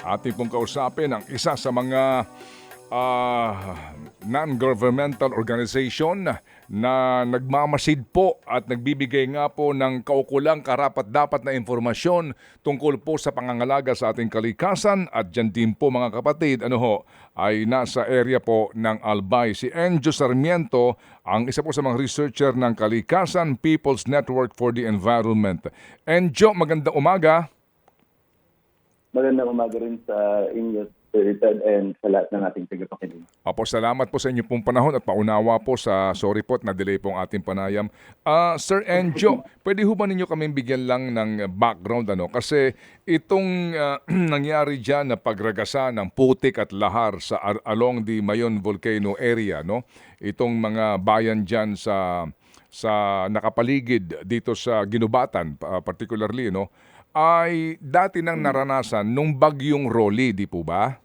Ating pong kausapin ang isa sa mga ah, non-governmental organization na nagmamasid po at nagbibigay nga po ng kaukulang karapat-dapat na informasyon tungkol po sa pangangalaga sa ating kalikasan at dyan din po mga kapatid, ano ho, ay nasa area po ng Albay. Si Enjo Sarmiento, ang isa po sa mga researcher ng Kalikasan People's Network for the Environment. Enjo, magandang umaga. Magandang umaga rin sa inyo, Sir Ted, and sa lahat ng ating tagapakinig. Apo, salamat po sa inyo pong panahon at paunawa po sa sorry po at na-delay po ang ating panayam. Ah, Sir Enjo, pwede ho ba ninyo kami bigyan lang ng background ano? Kasi itong ah, nangyari dyan na pagragasa ng putik at lahar sa along the Mayon Volcano area, no? Itong mga bayan dyan sa sa nakapaligid dito sa Ginubatan, particularly, no? Ay dati nang naranasan nung bagyong Rolly, di po ba?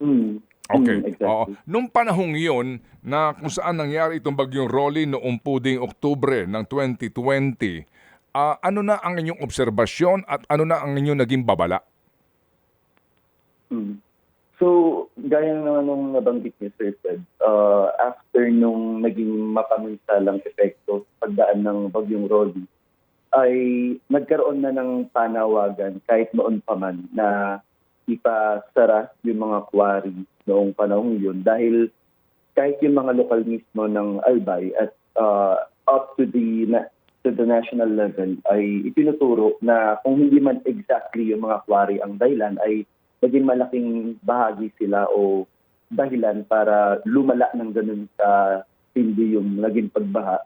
Hmm. Okay. Hmm, exactly. Oo. Nung panahong iyon na kung saan nangyari itong bagyong Rolly noong puding Oktubre ng 2020, ah, ano na ang inyong obserbasyon at ano na ang inyong naging babala? Hmm. So, gaya naman nung nabanggit niyo, Sir Ted, uh, after nung naging mapaminsalang epekto pagdaan ng bagyong Rolly, ay nagkaroon na ng panawagan kahit noon pa man na ipasara yung mga quarry noong panahong yun. Dahil kahit yung mga lokal mismo ng Albay at uh, up to the na- to the national level ay itinuturo na kung hindi man exactly yung mga quarry ang dahilan ay naging malaking bahagi sila o dahilan para lumala ng ganun sa hindi yung naging pagbaha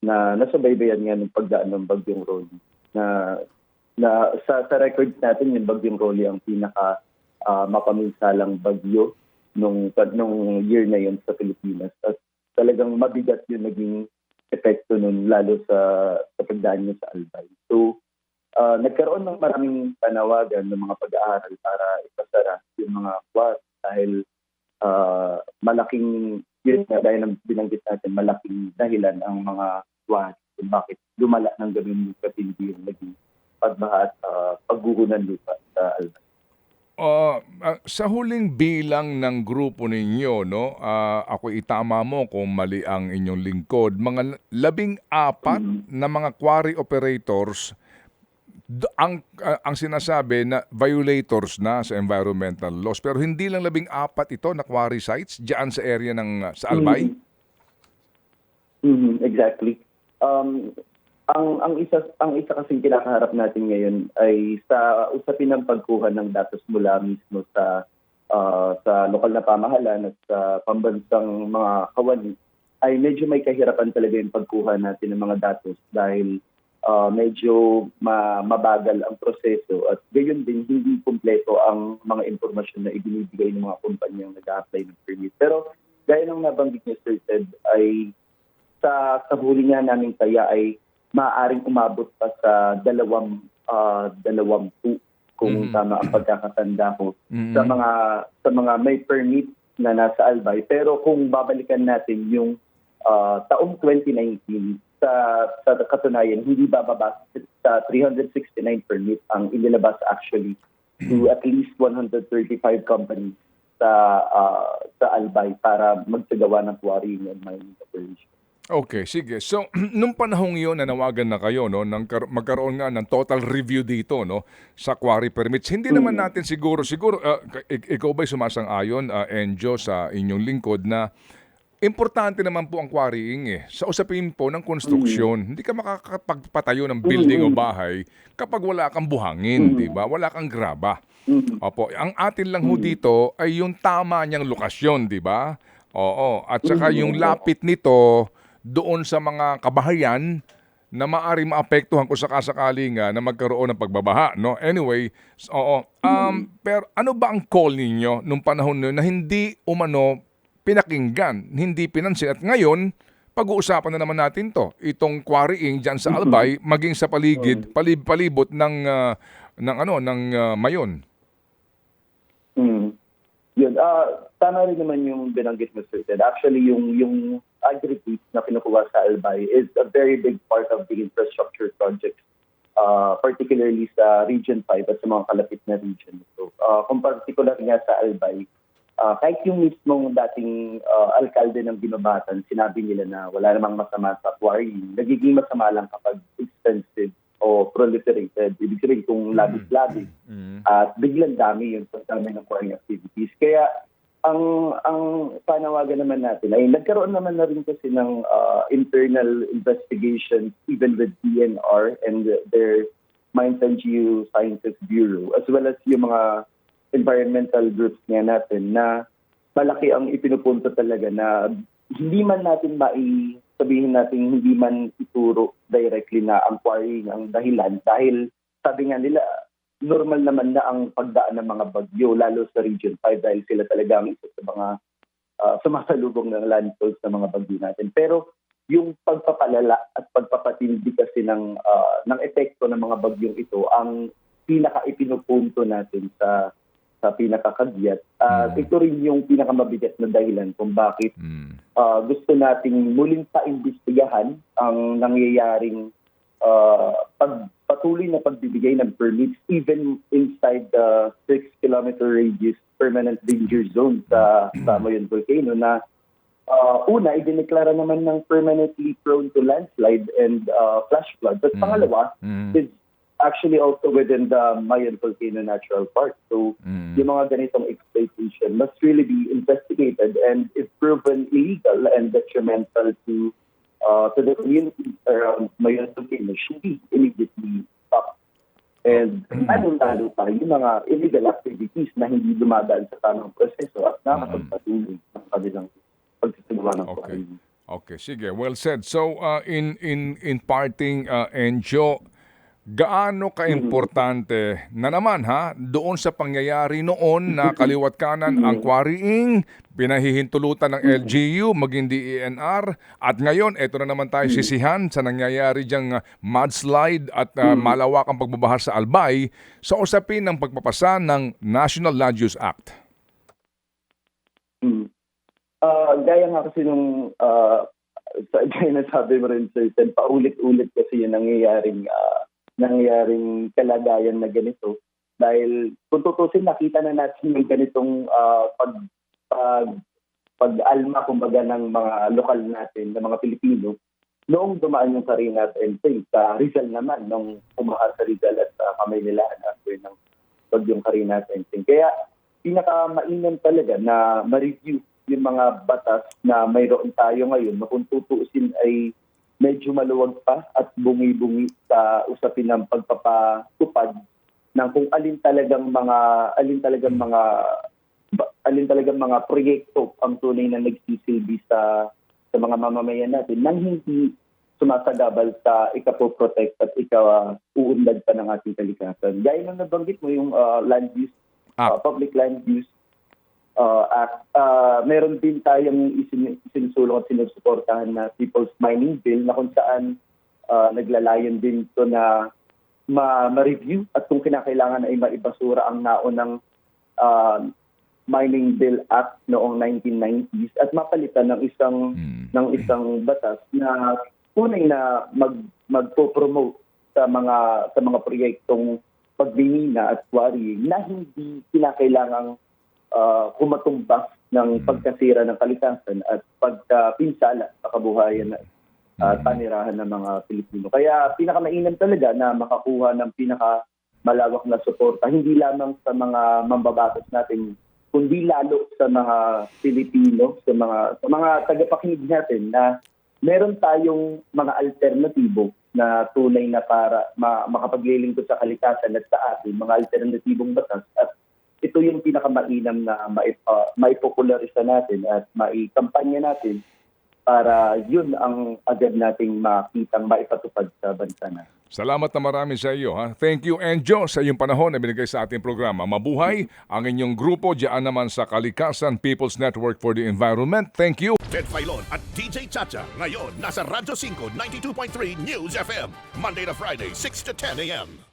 na nasubaybayan nga ng pagdaan ng bagyong Rolly na na sa, sa records natin yung bagyong Rolly ang pinaka ah, mapaminsalang bagyo nung nung year na yun sa Pilipinas at talagang mabigat yung naging epekto nun lalo sa sa pagdaan niya sa Albay. So ah, nagkaroon ng maraming panawagan ng mga pag-aaral para ipasara yung mga kwas dahil ah, malaking yun nga dahil ang binanggit natin malaking dahilan ang mga kwas kung bakit lumala ng ganun yung katindi yung naging pagbaha at ah, pagguho ng lupa sa Albay. Ah, ah, sa huling bilang ng grupo ninyo, no, ah, ako itama mo kung mali ang inyong lingkod, mga labing apat na mga quarry operators ang ah, ang sinasabi na violators na sa environmental laws pero hindi lang labing apat ito na quarry sites diyan sa area ng ah, sa Albay. Mhm, exactly. Um, ang ang isa ang isa kasing kinakaharap natin ngayon ay sa usapin ng pagkuha ng datos mula mismo sa ah, sa lokal na pamahalan at sa pambansang mga kawani ay medyo may kahirapan talaga yung pagkuha natin ng mga datos dahil ah, medyo ma- mabagal ang proseso at gayon din hindi kumpleto ang mga impormasyon na ibinibigay ng mga kumpanyang nag-a-apply ng permit. Pero gaya ng nabanggit niya Sir Ted ay sa sa huli nga namin kaya ay maaaring umabot pa sa dalawang ah, dalawang po kung Mhm. tama ang pagkakatanda ko Mhm. sa mga sa mga may permit na nasa Albay pero kung babalikan natin yung ah, taong 2019 sa sa katunayan hindi bababa sa 369 permit ang inilabas actually to at least 135 companies sa ah, sa Albay para magsagawa ng quarrying and mining operation. Okay, sige. So, nung panahong iyon, nanawagan na kayo, no, nang kar- magkaroon nga ng total review dito, no, sa quarry permits. Hindi naman natin siguro, siguro, uh, ik- ikaw ba'y sumasang-ayon, uh, Enjo, sa inyong lingkod na importante naman po ang quarrying eh. Sa usapin po ng konstruksyon, hindi ka makakapagpatayo ng building o bahay kapag wala kang buhangin, di ba? Wala kang graba. Mhm. Opo, ang atin lang ho dito ay yung tama niyang lokasyon, di ba? Oo, at saka yung lapit nito doon sa mga kabahayan na maari maapektuhan kung sakasakali nga na magkaroon ng pagbabaha, no? Anyway, oo. Um, pero ano ba ang call ninyo nung panahon na yun na hindi umano pinakinggan, hindi pinansin at ngayon pag-uusapan na naman natin to, itong quarrying diyan sa Albay maging sa paligid, palib palibot ng ah, ng ano ng ah, Mayon. Mm. Yun. Ah, tama rin naman yung binanggit mo, Sir Ted. Actually, yung, yung aggregates na kinukuha sa Albay is a very big part of the infrastructure projects uh, particularly sa Region 5 at sa mga kalapit na region. So, uh, kung particular nga sa Albay, uh, kahit yung mismong dating uh, alkalde ng Binobatan, sinabi nila na wala namang masama sa quarrying. Nagiging masama lang kapag expensive o proliferated. Ibig sabihin kung labis-labis Mm. at biglang dami yung pagdami ng quarrying activities. Kaya ang ang panawagan naman natin ay nagkaroon naman na rin kasi ng uh, internal investigations even with DNR and their Mines and Geosciences Bureau as well as yung mga environmental groups nga natin na malaki ang ipinupunto talaga na hindi man natin mai sabihin natin hindi man ituro directly na ang quarrying ang dahilan dahil sabi nga nila normal naman na ang pagdaan ng mga bagyo, lalo sa Region 5 dahil sila talaga ang isa sa mga uh, sumasalubong ng landfalls ng mga bagyo natin. Pero yung pagpapalala at pagpapatindi kasi ng, uh, ng epekto ng mga bagyong ito ang pinaka-ipinupunto natin sa sa pinakakagyat. At Mm. ito rin yung pinakamabigat na dahilan kung bakit Mm. uh, gusto nating muling paimbestigahan ang nangyayaring uh, pag, patuloy na pagbibigay ng permits even inside the 6 kilometer radius permanent danger zone sa, sa Mayon Volcano na uh, una, idineklara naman ng permanently prone to landslide and uh, flash flood. At Mm. pangalawa, Mm. is actually also within the Mayon Volcano Natural Park. So, Mm. yung mga ganitong exploitation must really be investigated and if proven illegal and detrimental to uh, to the community around Mayon Volcano should be immediately stopped. And lalo-lalo pa yung mga illegal activities na hindi dumadaan sa tamang proseso at nakakapagpatuloy ng kanilang pagsisimula ng Okay. Okay, sige. Well said. So, uh, in in in parting, uh, Enjo, gaano kaimportante na naman ha doon sa pangyayari noon na kaliwat kanan ang quarrying, pinahihintulutan ng LGU, maging DENR, at ngayon eto na naman tayo sisihan sa nangyayari diyang uh, mudslide at uh, malawakang pagbabaha sa Albay sa usapin ng pagpapasa ng National Land Use Act. Ah, gaya nga kasi nung uh, sa gaya na sabi mo rin sir, paulit-ulit kasi yung nangyayaring ah, nangyayaring kalagayan na ganito dahil kung tutusin nakita na natin yung ganitong ah, pag pag pag-alma kumbaga ng mga lokal natin, ng mga Pilipino noong dumaan yung Karinat and Tay, sa Rizal naman, nung umaha sa Rizal at sa Kamaynilaan after ng bagyong Karinat and Tay. Kaya pinaka-mainam talaga na ma-review yung mga batas na mayroon tayo ngayon na kung tutuusin ay medyo maluwag pa at bungi-bungi sa usapin ng pagpapatupad ng kung alin talagang mga alin talagang mga alin talagang mga proyekto ang tunay na nagsisilbi sa sa mga mamamayan natin nang hindi sumasagabal sa ikapoprotect at ika-uunlad pa ng ating kalikasan. Gaya ng nabanggit mo yung uh, land use uh, public land use uh, act. Uh, meron din tayong isin, isinusulong at sinusuportahan na People's Mining Bill na kung saan uh, naglalayon din to na ma- ma-review at kung kinakailangan ay maibasura ang naunang uh, Mining Bill Act noong 1990s at mapalitan ng isang Mm. ng isang batas na tunay na mag magpo-promote sa mga sa mga proyektong pagbinina at quarrying na hindi kinakailangang uh, kumatumbas ng pagkasira ng kalikasan at pagkapinsala sa kabuhayan at uh, tanirahan ng mga Pilipino. Kaya pinakamainam talaga na makakuha ng pinaka malawak na suporta hindi lamang sa mga mambabatas natin kundi lalo sa mga Pilipino, sa mga sa mga tagapakinig natin na meron tayong mga alternatibo na tunay na para ma- makapaglilingkod sa kalikasan at sa atin, mga alternatibong batas at ito yung pinakamainam na maipa, maipopularisa natin at maikampanya natin para yun ang agad nating makitang maipatupad sa bansa natin. Salamat na marami sa iyo. Ha? Thank you, Enjo, sa iyong panahon na binigay sa ating programa. Mabuhay ang inyong grupo diyan naman sa Kalikasan People's Network for the Environment. Thank you. Ted Filon at DJ Chacha. Ngayon, nasa Radyo 5, 92.3 News FM. Monday to Friday, 6 to 10 a.m.